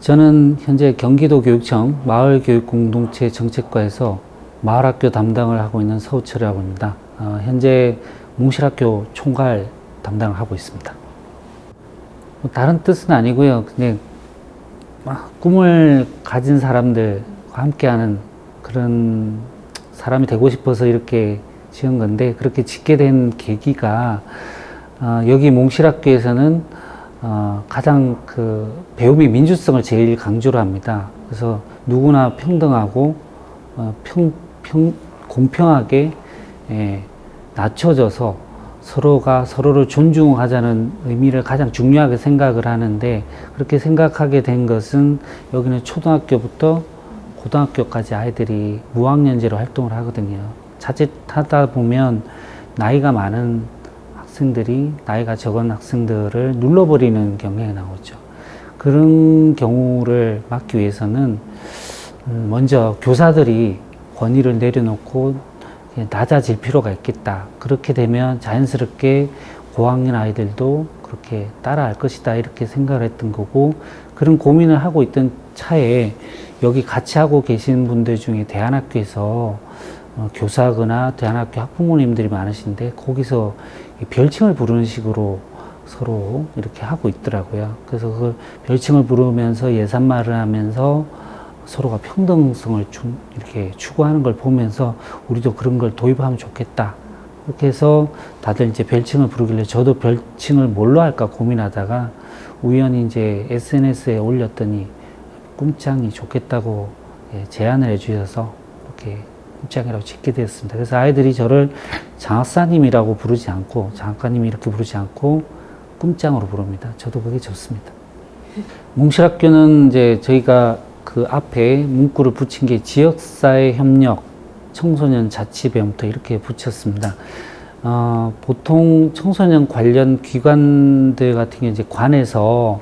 저는 현재 경기도 교육청 마을교육공동체 정책과에서 마을학교 담당을 하고 있는 서우철이라고 합니다. 어, 현재 몽실학교 총괄 담당을 하고 있습니다. 뭐 다른 뜻은 아니고요. 그냥 막 꿈을 가진 사람들과 함께하는 그런 사람이 되고 싶어서 이렇게 지은 건데 그렇게 짓게 된 계기가 어, 여기 몽실학교에서는 어, 가장 그 배움의 민주성을 제일 강조를 합니다. 그래서 누구나 평등하고 어, 평, 평, 공평하게 예, 낮춰져서 서로가 서로를 존중하자는 의미를 가장 중요하게 생각을 하는데 그렇게 생각하게 된 것은 여기는 초등학교부터 고등학교까지 아이들이 무학년제로 활동을 하거든요. 자칫하다 보면 나이가 많은 학생들이 나이가 적은 학생들을 눌러버리는 경향이 나오죠. 그런 경우를 막기 위해서는 음, 먼저 교사들이 권위를 내려놓고 낮아질 필요가 있겠다. 그렇게 되면 자연스럽게 고학년 아이들도 그렇게 따라할 것이다. 이렇게 생각을 했던 거고 그런 고민을 하고 있던 차에 여기 같이 하고 계신 분들 중에 대안학교에서 어, 교사거나 대안학교 학부모님들이 많으신데 거기서 이 별칭을 부르는 식으로 서로 이렇게 하고 있더라고요. 그래서 그 별칭을 부르면서 예산말을 하면서 서로가 평등성을 주, 이렇게 추구하는 걸 보면서 우리도 그런 걸 도입하면 좋겠다. 그렇게 해서 다들 이제 별칭을 부르길래 저도 별칭을 뭘로 할까 고민하다가 우연히 이제 SNS에 올렸더니 꿈짱이 좋겠다고 예, 제안을 해주셔서 이렇게 꿈짱이라고 짓게 되었습니다. 그래서 아이들이 저를 장학사님이라고 부르지 않고 장학가님이 이렇게 부르지 않고 꿈짱으로 부릅니다. 저도 그게 좋습니다. 몽실학교는 이제 저희가 그 앞에 문구를 붙인 게 지역사회 협력 청소년 자치배움터 이렇게 붙였습니다. 어, 보통 청소년 관련 기관들 같은 경우 이제 관에서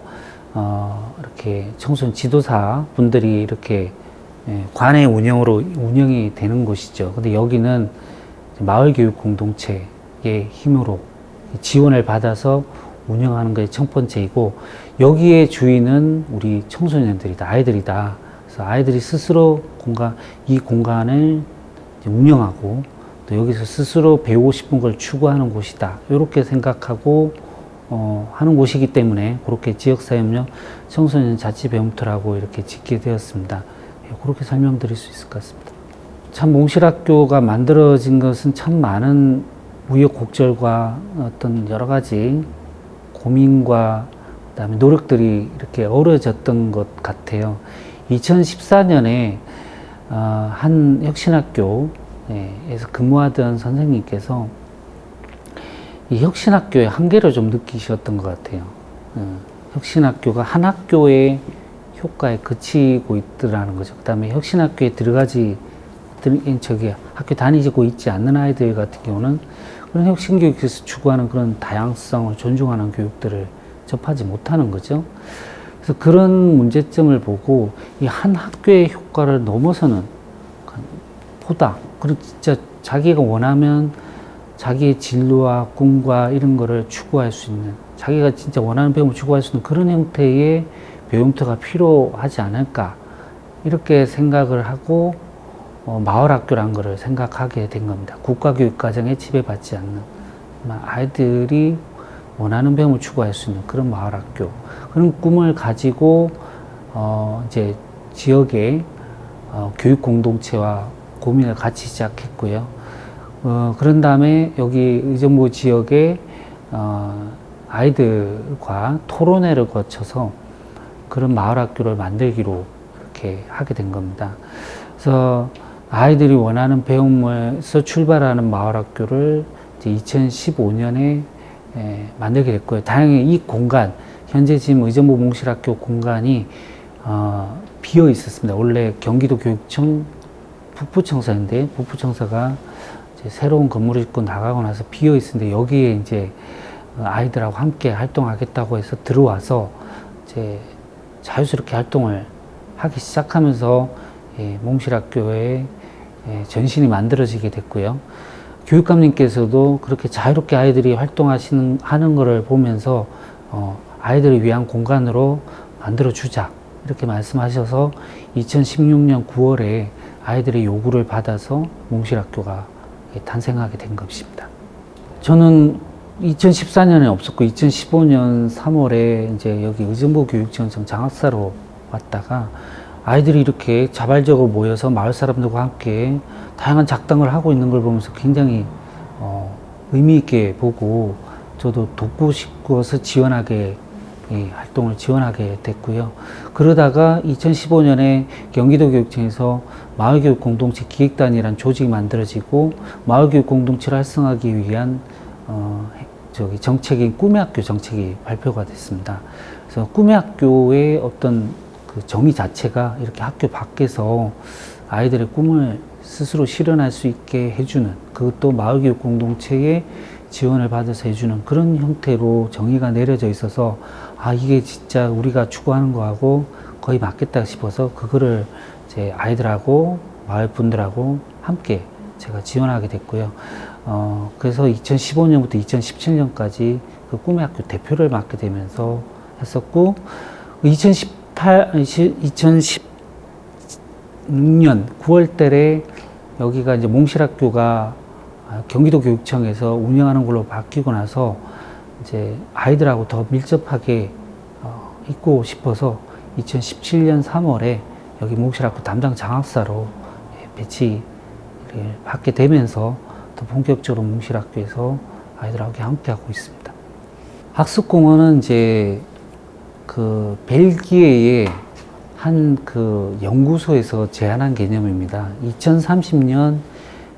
어, 이렇게 청소년 지도사 분들이 이렇게 예, 관의 운영으로 운영이 되는 곳이죠. 근데 여기는 마을교육 공동체의 힘으로 지원을 받아서 운영하는 게 첫 번째이고 여기에 주인은 우리 청소년들이다, 아이들이다. 그래서 아이들이 스스로 공간 이 공간을 운영하고 또 여기서 스스로 배우고 싶은 걸 추구하는 곳이다. 이렇게 생각하고 어, 하는 곳이기 때문에 그렇게 지역사회협력 청소년 자치배움터라고 이렇게 짓게 되었습니다. 예, 그렇게 설명드릴 수 있을 것 같습니다. 참 몽실학교가 만들어진 것은 참 많은 우여곡절과 어떤 여러 가지 고민과 그다음에 노력들이 이렇게 어우러졌던 것 같아요. 2014년에 어, 한 혁신학교에서 근무하던 선생님께서 이 혁신학교의 한계를 좀 느끼셨던 것 같아요. 어, 혁신학교가 한 학교의 효과에 그치고 있더라는 거죠. 그 다음에 혁신학교에 들어가지, 들, 저기 학교 다니고 있지 않는 아이들 같은 경우는 그런 혁신교육에서 추구하는 그런 다양성을 존중하는 교육들을 접하지 못하는 거죠. 그래서 그런 문제점을 보고 이 한 학교의 효과를 넘어서는 보다, 그리고 진짜 자기가 원하면 자기의 진로와 꿈과 이런 거를 추구할 수 있는, 자기가 진짜 원하는 배움을 추구할 수 있는 그런 형태의 배움터가 필요하지 않을까, 이렇게 생각을 하고 어, 마을학교란 거를 생각하게 된 겁니다. 국가교육과정에 지배받지 않는 아이들이 원하는 배움을 추구할 수 있는 그런 마을학교 그런 꿈을 가지고 어, 이제 지역의 어, 교육 공동체와 고민을 같이 시작했고요. 어, 그런 다음에 여기 의정부 지역의 어, 아이들과 토론회를 거쳐서 그런 마을 학교를 만들기로 이렇게 하게 된 겁니다. 그래서 아이들이 원하는 배움에서 출발하는 마을 학교를 이제 2015년에 에, 만들게 됐고요. 다행히 이 공간, 현재 지금 의정부 몽실학교 공간이 어, 비어 있었습니다. 원래 경기도 교육청 북부청사인데 북부청사가 새로운 건물을 짓고 나가고 나서 비어 있었는데 여기에 이제 아이들하고 함께 활동하겠다고 해서 들어와서 이제 자유스럽게 활동을 하기 시작하면서 예, 몽실학교에 예, 전신이 만들어지게 됐고요. 교육감님께서도 그렇게 자유롭게 아이들이 활동하시는 하는 것을 보면서 어, 아이들을 위한 공간으로 만들어 주자 이렇게 말씀하셔서 2016년 9월에 아이들의 요구를 받아서 몽실학교가 탄생하게 된 것입니다. 저는 2014년에 없었고 2015년 3월에 이제 여기 의정부 교육지원청 장학사로 왔다가 아이들이 이렇게 자발적으로 모여서 마을 사람들과 함께 다양한 작당을 하고 있는 걸 보면서 굉장히 어, 의미 있게 보고 저도 돕고 싶어서 지원하게 이 활동을 지원하게 됐고요. 그러다가 2015년에 경기도 교육청에서 마을교육 공동체 기획단이라는 조직이 만들어지고 마을교육 공동체를 활성화하기 위한 어, 저기 정책인 꿈의 학교 정책이 발표가 됐습니다. 그래서 꿈의 학교의 어떤 그 정의 자체가 이렇게 학교 밖에서 아이들의 꿈을 스스로 실현할 수 있게 해주는 그것도 마을교육 공동체의 지원을 받아서 해주는 그런 형태로 정의가 내려져 있어서 아 이게 진짜 우리가 추구하는 거하고 거의 맞겠다 싶어서 그거를 제 아이들하고 마을 분들하고 함께 제가 지원하게 됐고요. 어, 그래서 2015년부터 2017년까지 그 꿈의 학교 대표를 맡게 되면서 했었고 2018, 2016년 9월 달에 여기가 이제 몽실학교가 아, 경기도 교육청에서 운영하는 걸로 바뀌고 나서 이제 아이들하고 더 밀접하게 어, 있고 싶어서 2017년 3월에 여기 몽실학교 담당 장학사로 예, 배치를 받게 되면서 더 본격적으로 몽실학교에서 아이들하고 함께 하고 있습니다. 학습공원은 이제 그 벨기에의 한 그 연구소에서 제안한 개념입니다. 2030년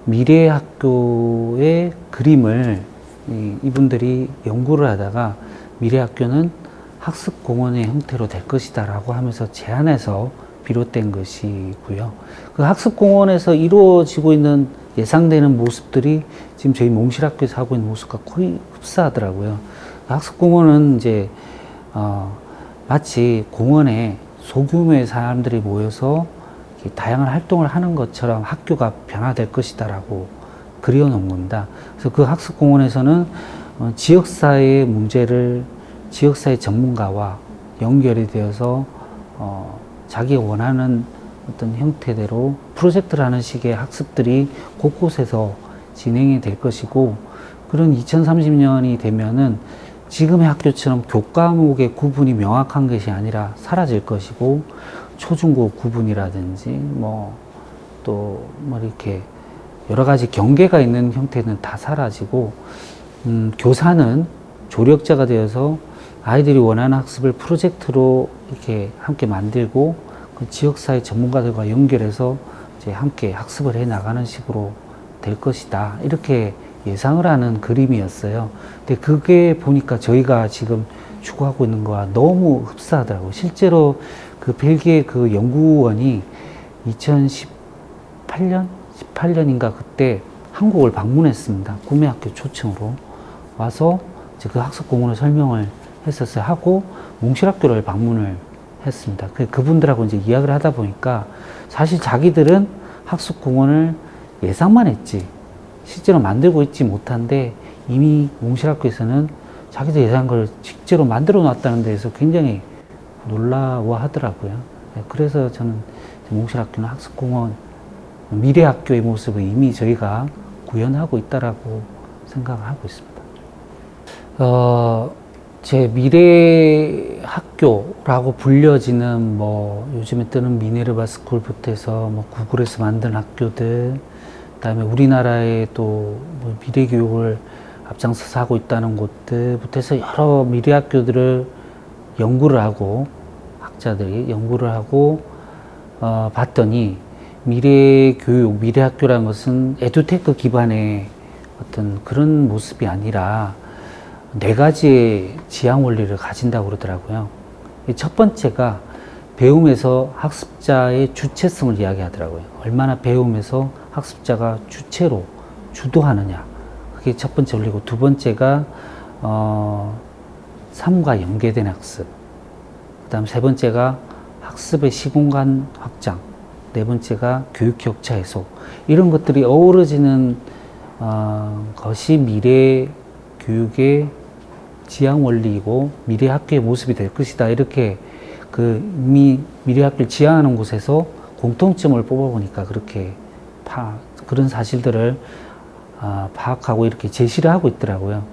미래 학교의 그림을 이- 이분들이 연구를 하다가 미래 학교는 학습 공원의 형태로 될 것이다라고 하면서 제안해서 비롯된 것이고요. 그 학습 공원에서 이루어지고 있는 예상되는 모습들이 지금 저희 몽실학교에서 하고 있는 모습과 거의 흡사하더라고요. 학습 공원은 이제 어, 마치 공원에 소규모의 사람들이 모여서 다양한 활동을 하는 것처럼 학교가 변화될 것이다라고 그려놓은 겁니다. 그래서 그 학습공원에서는 어, 지역사회의 문제를 지역사회 전문가와 연결이 되어서 어, 자기가 원하는 어떤 형태대로 프로젝트를 하는 식의 학습들이 곳곳에서 진행이 될 것이고 그런 2030년이 되면은 지금의 학교처럼 교과목의 구분이 명확한 것이 아니라 사라질 것이고 초중고 구분이라든지 뭐 또뭐 이렇게 여러 가지 경계가 있는 형태는 다 사라지고 음, 교사는 조력자가 되어서 아이들이 원하는 학습을 프로젝트로 이렇게 함께 만들고 그 지역사회 전문가들과 연결해서 이제 함께 학습을 해 나가는 식으로 될 것이다. 이렇게 예상을 하는 그림이었어요. 근데 그게 보니까 저희가 지금 추구하고 있는 거와 너무 흡사하더라고요. 실제로 그 벨기에 그 연구원이 2018년? 18년인가 그때 한국을 방문했습니다. 꿈의 학교 초청으로 와서 그 학습공원을 설명을 했었어요. 하고 몽실학교를 방문을 했습니다. 그 그분들하고 이제 이야기를 하다 보니까 사실 자기들은 학습 공원을 예상만 했지 실제로 만들고 있지 못한데 이미 몽실학교에서는 자기들 예상한 걸 실제로 만들어 놨다는 데에서 굉장히 놀라워 하더라고요. 네, 그래서 저는 몽실학교는 학습공원 미래 학교의 모습을 이미 저희가 구현하고 있다라고 생각을 하고 있습니다. 어, 제 미래 학교라고 불려지는 뭐 요즘에 뜨는 미네르바 스쿨부터 해서 뭐 구글에서 만든 학교들 그다음에 우리나라의 또뭐 미래 교육을 앞장서서 하고 있다는 곳들부터 해서 여러 미래 학교들을 연구를 하고 학자들이 연구를 하고 어, 봤더니 미래 교육, 미래 학교라는 것은 에듀테크 기반의 어떤 그런 모습이 아니라 네 가지의 지향 원리를 가진다고 그러더라고요. 이첫 번째가 배움에서 학습자의 주체성을 이야기하더라고요. 얼마나 배움에서 학습자가 주체로 주도하느냐. 그게 첫 번째 원리고 두 번째가 어, 삶과 연계된 학습. 그다음 세 번째가 학습의 시공간 확장. 네 번째가 교육 격차 해소. 이런 것들이 어우러지는 어, 것이 미래 교육의 지향 원리이고 미래 학교의 모습이 될 것이다. 이렇게 그 이미 미래 학교를 지향하는 곳에서 공통점을 뽑아보니까 그렇게 파, 그런 사실들을 아, 파악하고 이렇게 제시를 하고 있더라고요.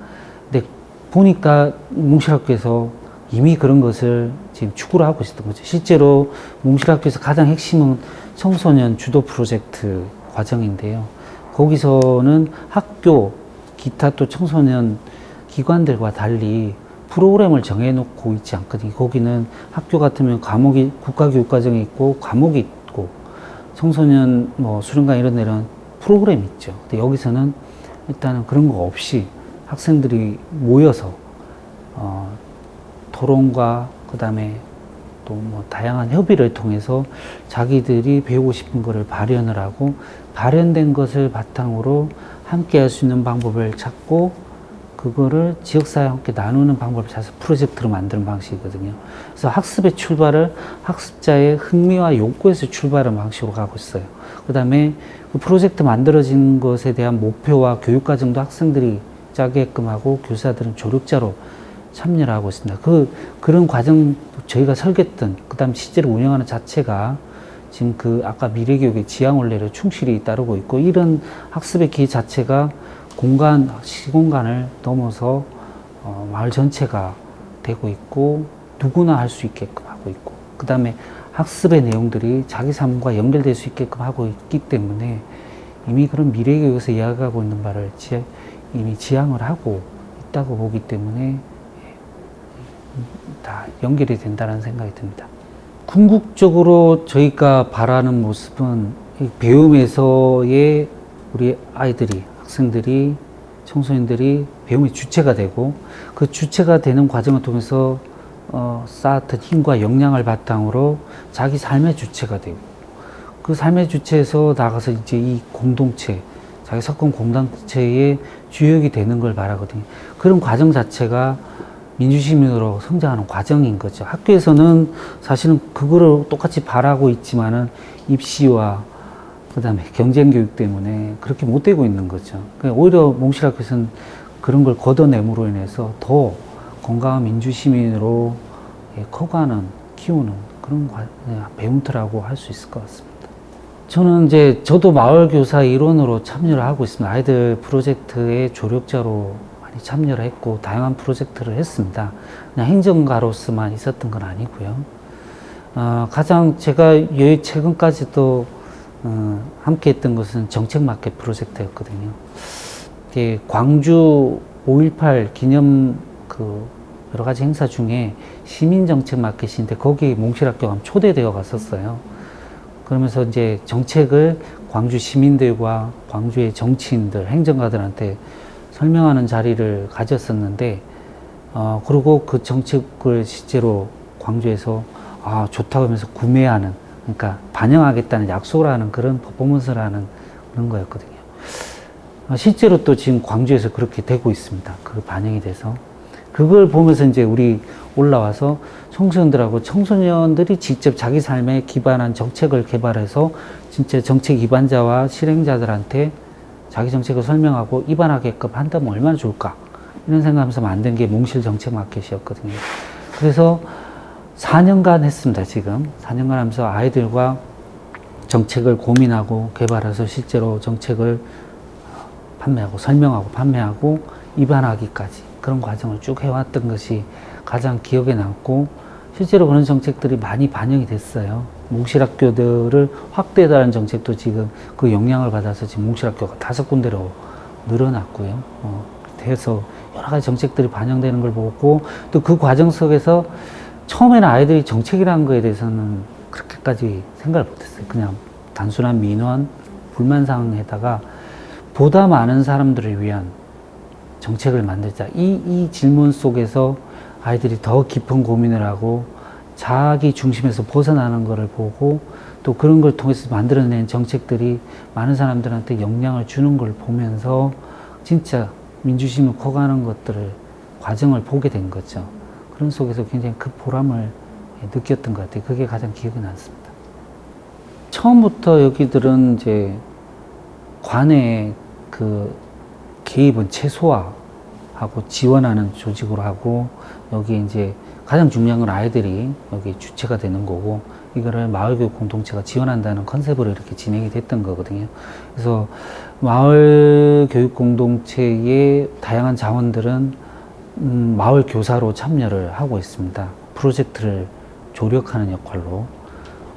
근데 보니까 몽실학교에서 이미 그런 것을 지금 추구를 하고 있었던 거죠. 실제로 몽실학교에서 가장 핵심은 청소년 주도 프로젝트 과정인데요. 거기서는 학교, 기타 또 청소년 기관들과 달리 프로그램을 정해놓고 있지 않거든요. 거기는 학교 같으면 과목이 국가교육과정이 있고 과목이 있고 청소년 뭐 수련관 이런 데는 프로그램이 있죠. 근데 여기서는 일단은 그런 거 없이 학생들이 모여서 어, 토론과 그 다음에 또 뭐 다양한 협의를 통해서 자기들이 배우고 싶은 거를 발현을 하고 발현된 것을 바탕으로 함께 할 수 있는 방법을 찾고 그거를 지역사회와 함께 나누는 방법을 찾아서 프로젝트로 만드는 방식이거든요. 그래서 학습의 출발을 학습자의 흥미와 욕구에서 출발하는 방식으로 가고 있어요. 그 다음에 그 프로젝트 만들어진 것에 대한 목표와 교육과정도 학생들이 짜게끔 하고 교사들은 조력자로 참여를 하고 있습니다. 그, 그런 과정 저희가 설계했던, 그 다음 실제로 운영하는 자체가 지금 그 아까 미래교육의 지향 원리를 충실히 따르고 있고 이런 학습의 기회 자체가 공간, 시공간을 넘어서 어, 마을 전체가 되고 있고 누구나 할 수 있게끔 하고 있고 그 다음에 학습의 내용들이 자기 삶과 연결될 수 있게끔 하고 있기 때문에 이미 그런 미래교육에서 이야기하고 있는 바를 지, 이미 지향을 하고 있다고 보기 때문에 다 연결이 된다는 생각이 듭니다. 궁극적으로 저희가 바라는 모습은 이 배움에서의 우리 아이들이, 학생들이, 청소년들이 배움의 주체가 되고 그 주체가 되는 과정을 통해서 어, 쌓았던 힘과 역량을 바탕으로 자기 삶의 주체가 되고 그 삶의 주체에서 나가서 이제 이 공동체, 자기 석권 공동체의 주역이 되는 걸 바라거든요. 그런 과정 자체가 민주시민으로 성장하는 과정인 거죠. 학교에서는 사실은 그거를 똑같이 바라고 있지만은 입시와 그 다음에 경쟁 교육 때문에 그렇게 못 되고 있는 거죠. 그러니까 오히려 몽실학교에서는 그런 걸 걷어내므로 인해서 더 건강한 민주시민으로 예, 커가는 키우는 그런 과- 예, 배움터라고 할 수 있을 것 같습니다. 저는 이제 저도 마을교사 일원으로 참여를 하고 있습니다. 아이들 프로젝트의 조력자로 많이 참여를 했고 다양한 프로젝트를 했습니다. 그냥 행정가로서만 있었던 건 아니고요. 어, 가장 제가 여 최근까지도 어, 함께 했던 것은 정책 마켓 프로젝트였거든요. 이게 광주 5.18 기념 그 여러 가지 행사 중에 시민 정책 마켓인데 거기 몽실학교가 초대되어 갔었어요. 그러면서 이제 정책을 광주 시민들과 광주의 정치인들, 행정가들한테 설명하는 자리를 가졌었는데, 어, 그리고 그 정책을 실제로 광주에서 아, 좋다고 하면서 구매하는, 그러니까 반영하겠다는 약속을 하는 그런 퍼포먼스를 하는 그런 거였거든요. 어, 실제로 또 지금 광주에서 그렇게 되고 있습니다. 그 반영이 돼서. 그걸 보면서 이제 우리 올라와서 청소년들하고 청소년들이 직접 자기 삶에 기반한 정책을 개발해서 진짜 정책 입안자와 실행자들한테 자기 정책을 설명하고 입안하게끔 한다면 얼마나 좋을까 이런 생각하면서 만든 게 몽실 정책 마켓이었거든요. 그래서 4년간 했습니다. 지금 4년간 하면서 아이들과 정책을 고민하고 개발해서 실제로 정책을 판매하고 설명하고 판매하고 입안하기까지 그런 과정을 쭉 해왔던 것이 가장 기억에 남고 실제로 그런 정책들이 많이 반영이 됐어요. 몽실학교들을 확대해달라는 정책도 지금 그 영향을 받아서 지금 몽실학교가 다섯 군데로 늘어났고요. 어, 돼서 여러 가지 정책들이 반영되는 걸 보고 또 그 과정 속에서 처음에는 아이들이 정책이라는 거에 대해서는 그렇게까지 생각을 못했어요. 그냥 단순한 민원, 불만사항에다가 보다 많은 사람들을 위한 정책을 만들자. 이, 이 질문 속에서 아이들이 더 깊은 고민을 하고 자기 중심에서 벗어나는 것을 보고 또 그런 걸 통해서 만들어낸 정책들이 많은 사람들한테 영향을 주는 걸 보면서 진짜 민주심을 커가는 것들을 과정을 보게 된 거죠. 그런 속에서 굉장히 그 보람을 느꼈던 것 같아요. 그게 가장 기억에 남습니다. 처음부터 여기들은 이제 관의 그 개입은 최소화하고 지원하는 조직으로 하고 여기 이제 가장 중요한 건 아이들이 여기 주체가 되는 거고 이거를 마을교육 공동체가 지원한다는 컨셉으로 이렇게 진행이 됐던 거거든요. 그래서 마을 교육 공동체의 다양한 자원들은 음, 마을 교사로 참여를 하고 있습니다. 프로젝트를 조력하는 역할로.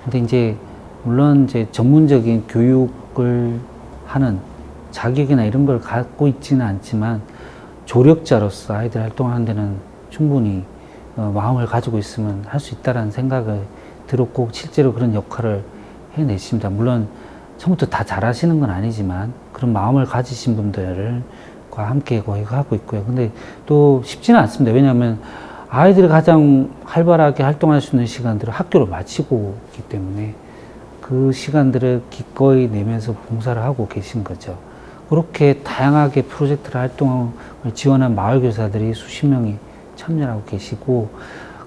근데 이제 물론 이제 전문적인 교육을 하는 자격이나 이런 걸 갖고 있지는 않지만 조력자로서 아이들 활동하는 데는 충분히 어, 마음을 가지고 있으면 할 수 있다라는 생각을 들었고 실제로 그런 역할을 해내십니다. 물론 처음부터 다 잘하시는 건 아니지만 그런 마음을 가지신 분들 과 함께 거의 하고 있고요. 근데 또 쉽지는 않습니다. 왜냐하면 아이들이 가장 활발하게 활동할 수 있는 시간들을 학교를 마치고 있기 때문에 그 시간들을 기꺼이 내면서 봉사를 하고 계신 거죠. 그렇게 다양하게 프로젝트를 활동을 지원한 마을교사들이 수십 명이 참여하고 계시고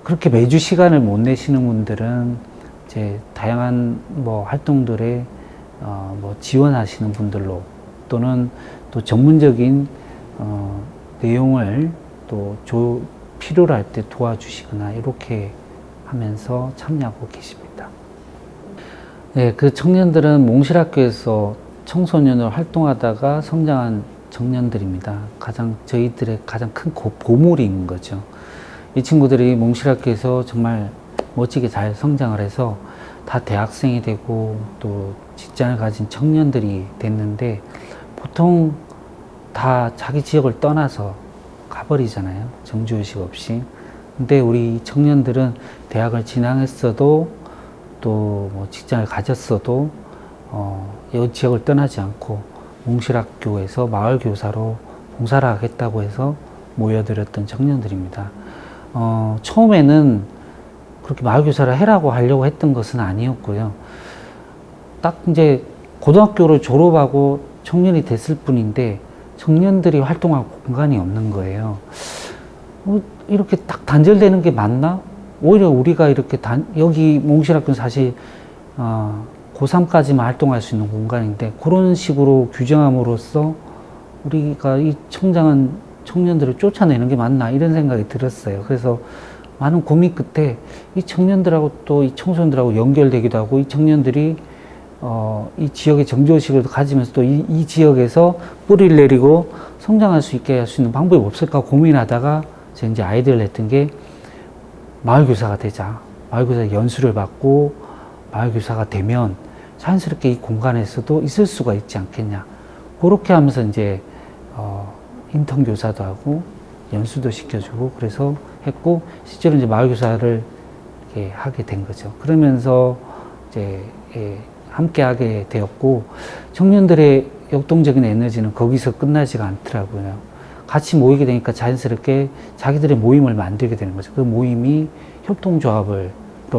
그렇게 매주 시간을 못 내시는 분들은 이제 다양한 뭐 활동들에 어, 뭐 지원하시는 분들로 또는 또 전문적인 어, 내용을 또 조, 필요로 할 때 도와주시거나 이렇게 하면서 참여하고 계십니다. 네, 그 청년들은 몽실학교에서 청소년으로 활동하다가 성장한 청년들입니다. 가장 저희들의 가장 큰 고- 보물인 거죠. 이 친구들이 몽실학교에서 정말 멋지게 잘 성장을 해서 다 대학생이 되고 또 직장을 가진 청년들이 됐는데 보통 다 자기 지역을 떠나서 가버리잖아요. 정주의식 없이. 근데 우리 청년들은 대학을 진학했어도 또 뭐 직장을 가졌어도 어, 이 지역을 떠나지 않고 몽실학교에서 마을 교사로 봉사를 하겠다고 해서 모여들었던 청년들입니다. 어, 처음에는 그렇게 마을 교사를 해라고 하려고 했던 것은 아니었고요. 딱 이제 고등학교를 졸업하고 청년이 됐을 뿐인데 청년들이 활동할 공간이 없는 거예요. 어, 이렇게 딱 단절되는 게 맞나? 오히려 우리가 이렇게 단, 여기 몽실학교는 사실 어, 고3까지만 활동할 수 있는 공간인데 그런 식으로 규정함으로써 우리가 이 청장한 청년들을 쫓아내는 게 맞나 이런 생각이 들었어요. 그래서 많은 고민 끝에 이 청년들하고 또 이 청소년들하고 연결되기도 하고 이 청년들이 어, 이 지역의 정조의식을 가지면서 또이 이 지역에서 뿌리를 내리고 성장할 수 있게 할 수 있는 방법이 없을까 고민하다가 제가 이제 아이디어를 냈던 게 마을교사가 되자. 마을교사 연수를 받고 마을교사가 되면 자연스럽게 이 공간에서도 있을 수가 있지 않겠냐. 그렇게 하면서 이제, 어, 인턴 교사도 하고 연수도 시켜주고 그래서 했고 실제로 이제 마을교사를 이렇게 하게 된 거죠. 그러면서 이제, 예, 함께 하게 되었고 청년들의 역동적인 에너지는 거기서 끝나지가 않더라고요. 같이 모이게 되니까 자연스럽게 자기들의 모임을 만들게 되는 거죠. 그 모임이 협동조합으로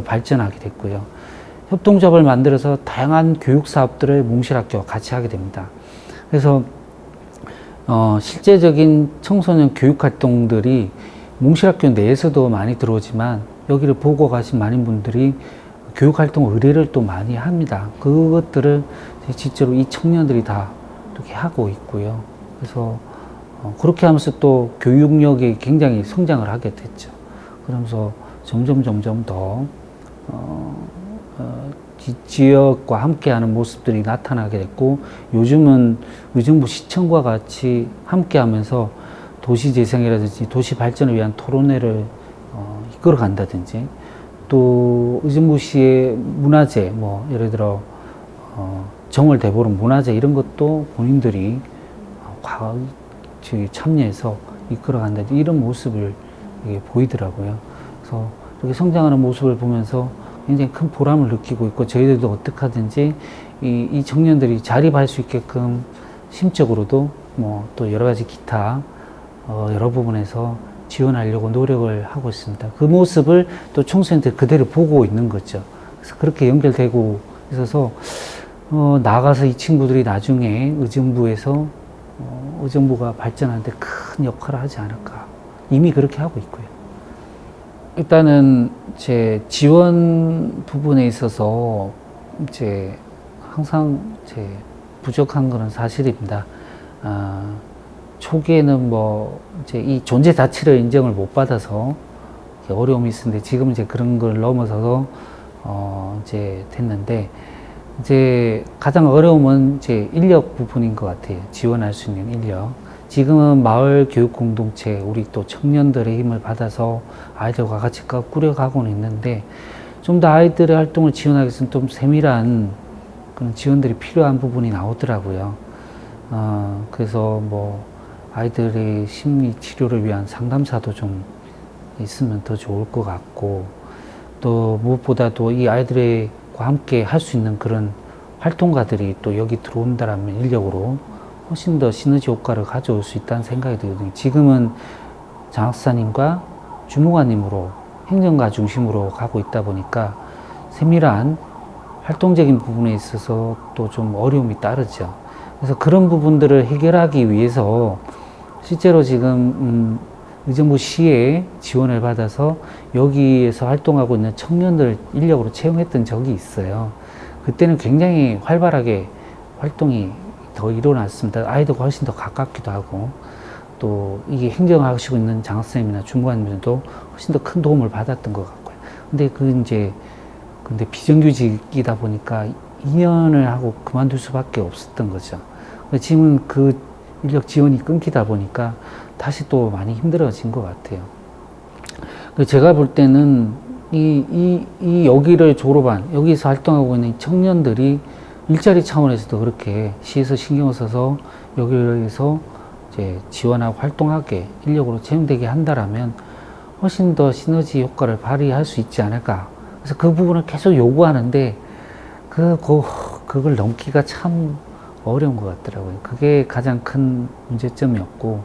발전하게 됐고요. 협동조합을 만들어서 다양한 교육 사업들을 몽실학교와 같이 하게 됩니다. 그래서 어, 실제적인 청소년 교육 활동들이 몽실학교 내에서도 많이 들어오지만 여기를 보고 가신 많은 분들이 교육 활동 의뢰를 또 많이 합니다. 그것들을 실제로 이 청년들이 다 이렇게 하고 있고요. 그래서 어, 그렇게 하면서 또 교육력이 굉장히 성장을 하게 됐죠. 그러면서 점점 점점 더 어, 어, 지- 지역과 함께하는 모습들이 나타나게 됐고 요즘은 의정부 시청과 같이 함께하면서 도시 재생이라든지 도시 발전을 위한 토론회를 어, 이끌어 간다든지 또 의정부시의 문화재 뭐 예를 들어 어, 정월 대보름 문화재 이런 것도 본인들이 어, 과 저기 참여해서 이끌어 간다든지 이런 모습을 보이더라고요. 그래서 이렇게 성장하는 모습을 보면서 굉장히 큰 보람을 느끼고 있고 저희들도 어떻게 하든지 이, 이 청년들이 자립할 수 있게끔 심적으로도 뭐 또 여러 가지 기타 어, 여러 부분에서 지원하려고 노력을 하고 있습니다. 그 모습을 또 청소년들 그대로 보고 있는 거죠. 그래서 그렇게 연결되고 있어서 어, 나가서 이 친구들이 나중에 의정부에서 어, 의정부가 발전하는데 큰 역할을 하지 않을까. 이미 그렇게 하고 있고요. 일단은 제 지원 부분에 있어서 이제 항상 제 부족한 거는 사실입니다. 아, 초기에는 뭐 이제 이 존재 자체를 인정을 못 받아서 어려움이 있었는데 지금 이제 그런 걸 넘어서서 어 이제 됐는데 이제 가장 어려움은 이제 인력 부분인 것 같아요. 지원할 수 있는 인력. 지금은 마을 교육 공동체 우리 또 청년들의 힘을 받아서 아이들과 같이 까- 꾸려가고는 있는데 좀 더 아이들의 활동을 지원하기 위해서는 좀 세밀한 그런 지원들이 필요한 부분이 나오더라고요. 어, 그래서 뭐 아이들의 심리 치료를 위한 상담사도 좀 있으면 더 좋을 것 같고 또 무엇보다도 이 아이들과 함께 할 수 있는 그런 활동가들이 또 여기 들어온다라면 인력으로 훨씬 더 시너지 효과를 가져올 수 있다는 생각이 들거든요. 지금은 장학사님과 주무관님으로 행정가 중심으로 가고 있다 보니까 세밀한 활동적인 부분에 있어서 또 좀 어려움이 따르죠. 그래서 그런 부분들을 해결하기 위해서 실제로 지금 음, 의정부 시에 지원을 받아서 여기에서 활동하고 있는 청년들 인력으로 채용했던 적이 있어요. 그때는 굉장히 활발하게 활동이 더 일어났습니다. 아이들과 훨씬 더 가깝기도 하고 또 이게 행정하시고 있는 장학생님이나 중관님들도 훨씬 더 큰 도움을 받았던 것 같고요. 근데 그 이제 근데 비정규직이다 보니까 2년을 하고 그만둘 수밖에 없었던 거죠. 지금은 그 인력 지원이 끊기다 보니까 다시 또 많이 힘들어진 것 같아요. 제가 볼 때는 이, 이, 이 여기를 졸업한, 여기서 활동하고 있는 청년들이 일자리 차원에서도 그렇게 시에서 신경을 써서 여기에서 이제 지원하고 활동하게 인력으로 채용되게 한다라면 훨씬 더 시너지 효과를 발휘할 수 있지 않을까. 그래서 그 부분을 계속 요구하는데 그, 그, 그걸 넘기가 참 어려운 것 같더라고요. 그게 가장 큰 문제점이었고,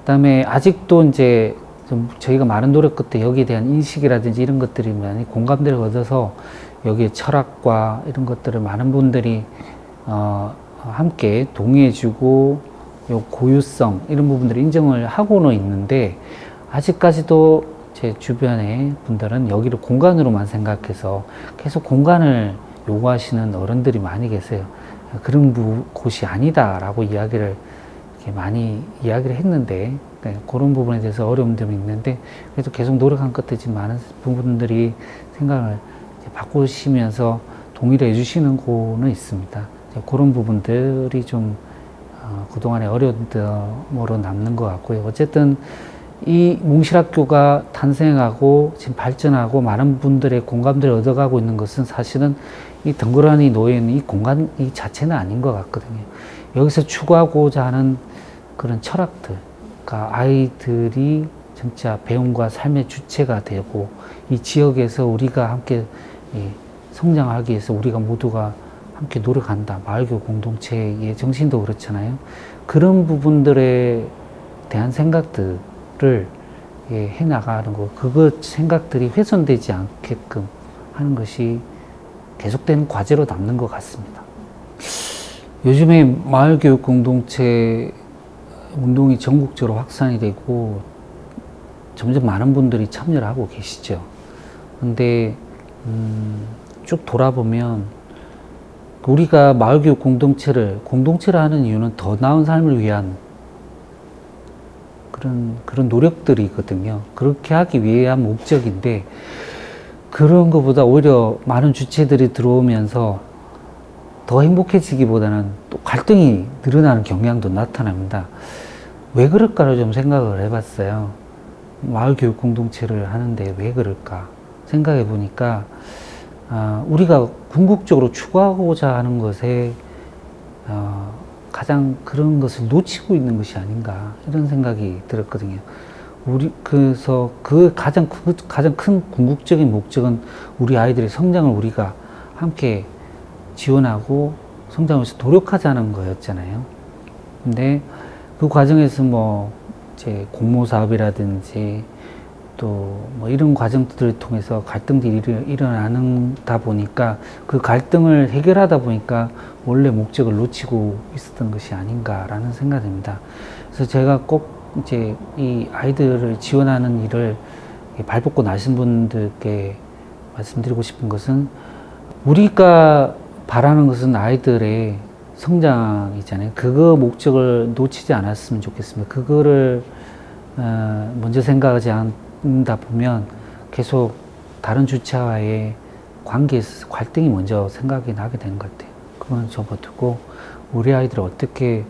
그 다음에 아직도 이제 좀 저희가 많은 노력 끝에 여기에 대한 인식이라든지 이런 것들이 많이 공감대를 얻어서 여기에 철학과 이런 것들을 많은 분들이 어, 함께 동의해주고 요 고유성 이런 부분들을 인정을 하고는 있는데 아직까지도 제 주변의 분들은 여기를 공간으로만 생각해서 계속 공간을 요구하시는 어른들이 많이 계세요. 그런 부- 곳이 아니다라고 이야기를 많이 이야기를 했는데 네, 그런 부분에 대해서 어려움들이 있는데 그래도 계속 노력한 끝에 지금 많은 부분들이 생각을 바꾸시면서 동의를 해주시는 곳은 있습니다. 그런 부분들이 좀 어, 그동안의 어려움으로 남는 것 같고요. 어쨌든 이 몽실학교가 탄생하고 지금 발전하고 많은 분들의 공감대를 얻어가고 있는 것은 사실은 이 덩그러니 놓여있는 이 공간 이 자체는 아닌 것 같거든요. 여기서 추구하고자 하는 그런 철학들, 그러니까 아이들이 진짜 배움과 삶의 주체가 되고 이 지역에서 우리가 함께 이 성장하기 위해서 우리가 모두가 함께 노력한다. 마을교 공동체의 정신도 그렇잖아요. 그런 부분들에 대한 생각들 을 예, 해 나가는 거, 그것 생각들이 훼손되지 않게끔 하는 것이 계속되는 과제로 남는 것 같습니다. 요즘에 마을교육 공동체 운동이 전국적으로 확산이 되고 점점 많은 분들이 참여를 하고 계시죠. 근데 음, 쭉 돌아보면 우리가 마을교육 공동체를 공동체를 하는 이유는 더 나은 삶을 위한 그런 그런 노력들이거든요. 그렇게 하기 위한 목적인데 그런 것보다 오히려 많은 주체들이 들어오면서 더 행복해지기보다는 또 갈등이 늘어나는 경향도 나타납니다. 왜 그럴까를 좀 생각을 해봤어요. 마을 교육 공동체를 하는데 왜 그럴까 생각해 보니까 아, 우리가 궁극적으로 추구하고자 하는 것에 어, 가장 그런 것을 놓치고 있는 것이 아닌가 이런 생각이 들었거든요. 우리 그래서 그 가장 그 가장 큰 궁극적인 목적은 우리 아이들의 성장을 우리가 함께 지원하고 성장을 위해서 노력하자는 거였잖아요. 근데 그 과정에서 뭐 이제 공모 사업이라든지 또 뭐 이런 과정들을 통해서 갈등들이 일어- 일어나는다 보니까 그 갈등을 해결하다 보니까 원래 목적을 놓치고 있었던 것이 아닌가라는 생각입니다. 그래서 제가 꼭 이제 이 아이들을 지원하는 일을 발벗고 나신 분들께 말씀드리고 싶은 것은 우리가 바라는 것은 아이들의 성장이잖아요. 그거 목적을 놓치지 않았으면 좋겠습니다. 그거를 어, 먼저 생각하지 않 다 보면 계속 다른 주체와의 관계에 있어서 갈등이 먼저 생각이 나게 되는 것 같아요. 그건 접어두고 우리 아이들을 어떻게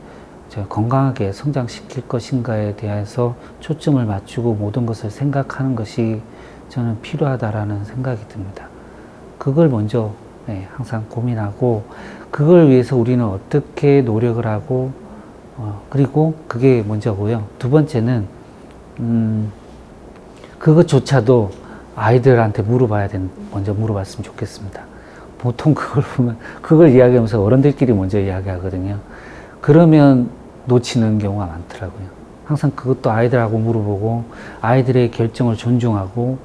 저 건강하게 성장시킬 것인가에 대해서 초점을 맞추고 모든 것을 생각하는 것이 저는 필요하다라는 생각이 듭니다. 그걸 먼저 네, 항상 고민하고 그걸 위해서 우리는 어떻게 노력을 하고 어, 그리고 그게 먼저고요. 두 번째는 음, 그것조차도 아이들한테 물어봐야 된 먼저 물어봤으면 좋겠습니다. 보통 그걸 보면 그걸 이야기하면서 어른들끼리 먼저 이야기하거든요. 그러면 놓치는 경우가 많더라고요. 항상 그것도 아이들하고 물어보고 아이들의 결정을 존중하고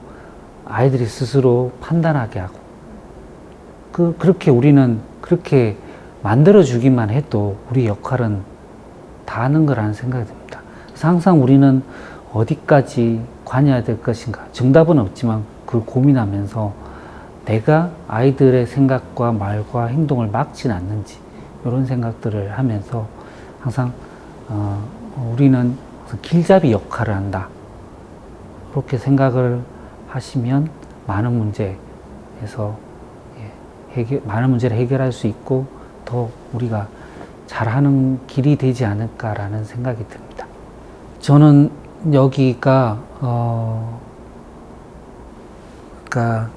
아이들이 스스로 판단하게 하고 그 그렇게 우리는 그렇게 만들어 주기만 해도 우리 역할은 다 하는 거라는 생각이 듭니다. 그래서 항상 우리는 어디까지 관여해야 될 것인가 정답은 없지만 그걸 고민하면서 내가 아이들의 생각과 말과 행동을 막지는 않는지 이런 생각들을 하면서 항상 어, 우리는 길잡이 역할을 한다 그렇게 생각을 하시면 많은 문제에서 예, 해결, 많은 문제를 해결할 수 있고 더 우리가 잘하는 길이 되지 않을까라는 생각이 듭니다. 저는 여기가 어, 그러니까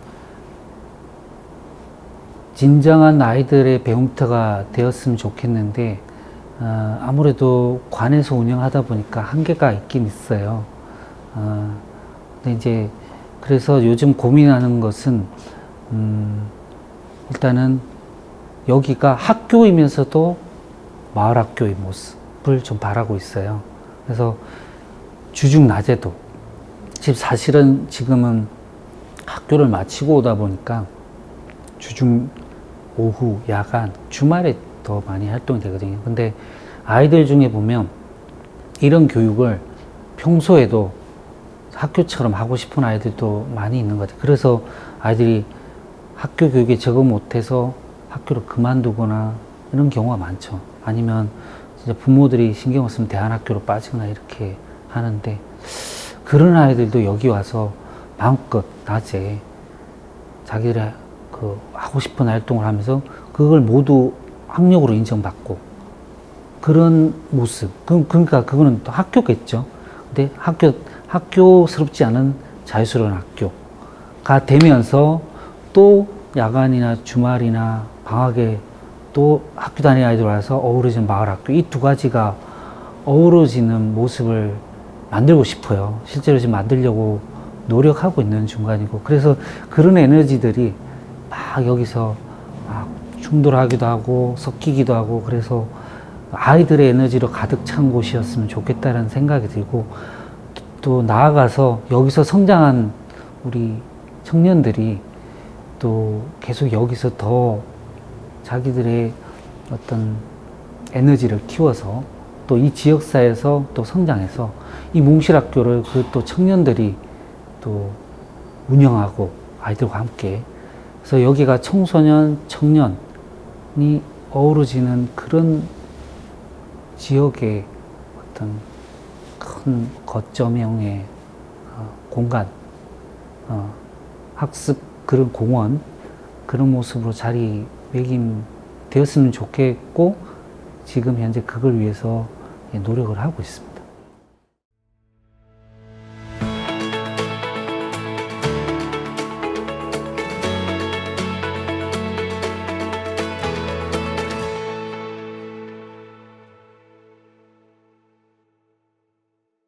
진정한 아이들의 배움터가 되었으면 좋겠는데 어, 아무래도 관에서 운영하다 보니까 한계가 있긴 있어요. 어, 근데 이제 그래서 요즘 고민하는 것은 음, 일단은 여기가 학교이면서도 마을 학교의 모습을 좀 바라고 있어요. 그래서 주중 낮에도 지금 사실은 지금은 학교를 마치고 오다 보니까 주중 오후 야간 주말에 더 많이 활동이 되거든요. 근데 아이들 중에 보면 이런 교육을 평소에도 학교처럼 하고 싶은 아이들도 많이 있는 것 같아요. 그래서 아이들이 학교 교육에 적응 못해서 학교를 그만두거나 이런 경우가 많죠. 아니면 진짜 부모들이 신경 없으면 대안학교로 빠지거나 이렇게 하는데 그런 아이들도 여기 와서 마음껏 낮에 자기들의 그 하고 싶은 활동을 하면서 그걸 모두 학력으로 인정받고 그런 모습. 그- 그러니까 그거는 또 학교겠죠. 근데 학교 학교스럽지 않은 자유스러운 학교가 되면서 또 야간이나 주말이나 방학에 또 학교 다니는 아이들 와서 어우러지는 마을 학교 이 두 가지가 어우러지는 모습을 만들고 싶어요. 실제로 지금 만들려고 노력하고 있는 중간이고 그래서 그런 에너지들이 막 여기서 막 충돌하기도 하고 섞이기도 하고 그래서 아이들의 에너지로 가득 찬 곳이었으면 좋겠다는 생각이 들고 또 나아가서 여기서 성장한 우리 청년들이 또 계속 여기서 더 자기들의 어떤 에너지를 키워서 또 이 지역사에서 또 성장해서 이 몽실학교를 그 또 청년들이 또 운영하고 아이들과 함께. 그래서 여기가 청소년, 청년이 어우러지는 그런 지역의 어떤 큰 거점형의 어, 공간, 어, 학습 그런 공원 그런 모습으로 자리 매김되었으면 좋겠고 지금 현재 그걸 위해서 예, 노력을 하고 있습니다.